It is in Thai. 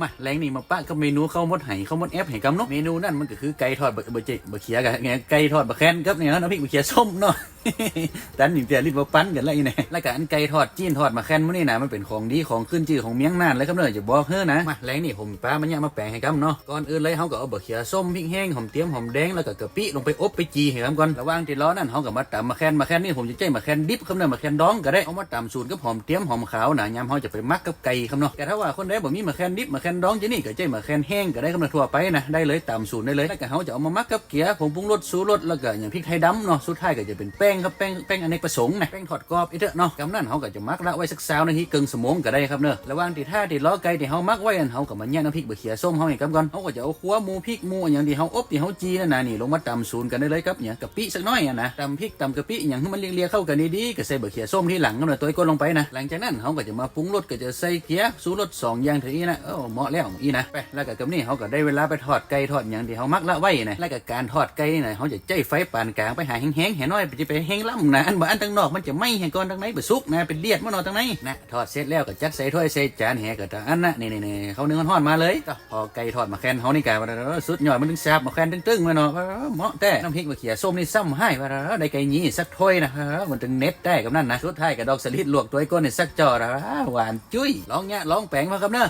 มาแรงนี่มาปะกับเมนูข้าวมดไห่ข้าวมดแอปไห่กำเนาะเมนูนั่นมันก็คือไก่ทอดบะบะเจบะเขียกับไงไก่ทอดบะแคนครับเนี่ยน้ำพริกบะเขียส้มเนาะ ดันหนิงเตียรีบมาปั้นกันแล้วอีเนี่ยแล้วก็อันไก่ทอดจีนทอดมาแค้นมื้อนี่นะมันเป็นของดีของขึ้นชื่อของเมียงน่านเลยครับเนอะจะบอกเฮ้อนะมาแรงนี่ผมป้ามันเนี่ยมาแปลงให้กำเนาะก่อนอื่นเลยเขาก็เอาบะเขียส้มพริกแห้งหอมเตี้ยมหอมแดงแล้วก็กะปิลงไปอบไปจีให้กำก่อนระหว่างที่รอนั่นเขาก็มาตำมาแค้นมาแค้นนี่ผมจะใจมาแค้นดิบครับเนอะมาแค้นดองก็ได้เอามาตำสูตรกับหอมเตี้ยมหอมขาวนะยามเขาจะไปมักกับไก่ครับเนาะแต่ถ้าว่าคนใดบ่มีมาแค้นดิบมาแค้นดองจะนี่ก็ใจมาแค้นแห้งก็ได้ครับเนอะทั่วไปนะได้เลยตาสูตรได้เลยแล้วก็เขาจะเอามามักกับเกี๊ยผงปรุงรสสูรสแล้วก็อย่างพริกไทยดำเนาะสุดท้ายก็จะเป็นแป้ง้งครับแป้งแป้งอเนกประสงค์นะแป้งทอดกรอบอีเถอะเนาะกำนั้นเขาก็จะมักละไว้สักสาวนาทีกึ่งสมงก็ได้ครับเนอะระหว่างที่ท่าที่ล้อไก่ที่เขามักไว้อันเขาก็มาแย่น้ำพริกเบะเขียส้มเขาให้กับก่อนเขาก็จะเอาขัวหมูพริกหมูอย่างที่เขาอบที่เขาจีนั่นนะนี่ลงมาตำสูตรกันได้เลยครับเนี่ยกะปิสักหน้อยนะตำพริกตำกะปิอย่างให้มันเลียๆเข้ากันดีๆก็ใส่เบะเขียส้มที่หลังก็เลยตัวก้นลงไปนะหลังจากนั้นเขาก็จะมาปรุงรสก็จะใส่เกี๊ยสูรสสองอย่างเท่านี้นะเออเหมาะแล้วอีนะไปแล้วก็กับนี่เขาก็ได้เวลาไปทอดไก่ทอดอย่างที่เขามักละไว้นะแล้วก็การทอดไก่นี่นะเขาจะใจไฟปานกลางไปหาแห้งๆแห่น้อยจะไปแห้งล่ำนะอันบ่อันตั้งนอกมันจะไม้แห่งก้อนตั้งไหนไปซุกนะเป็นเลียดมันนอนตั้งไหนนะทอดเสร็จแล้วก็จัดใส่ถ้วยใส่จานแห่ก็จะอันนะนี่นี่ๆๆเขาเนื้อทอดมาเลยก็พอไก่ทอดมาแคนเขานี่กะว่าสุดยอดมันถึงแซ่บมาแคนตึ้งๆมาเนาะเหมาะแต่น้ำพริกมะเขี่ยส้มนี่ซ้ำให้ว่าได้ไก่ยีสักถ้วยนะมันถึงเน็ตได้กับนั่นนะสุดท้ายกับดอกสลิดลวกตัวไอ้ก้นนี่สักจอนะหวานจุ้ยลองเนี้ยลองแปลงมาครับเนอะ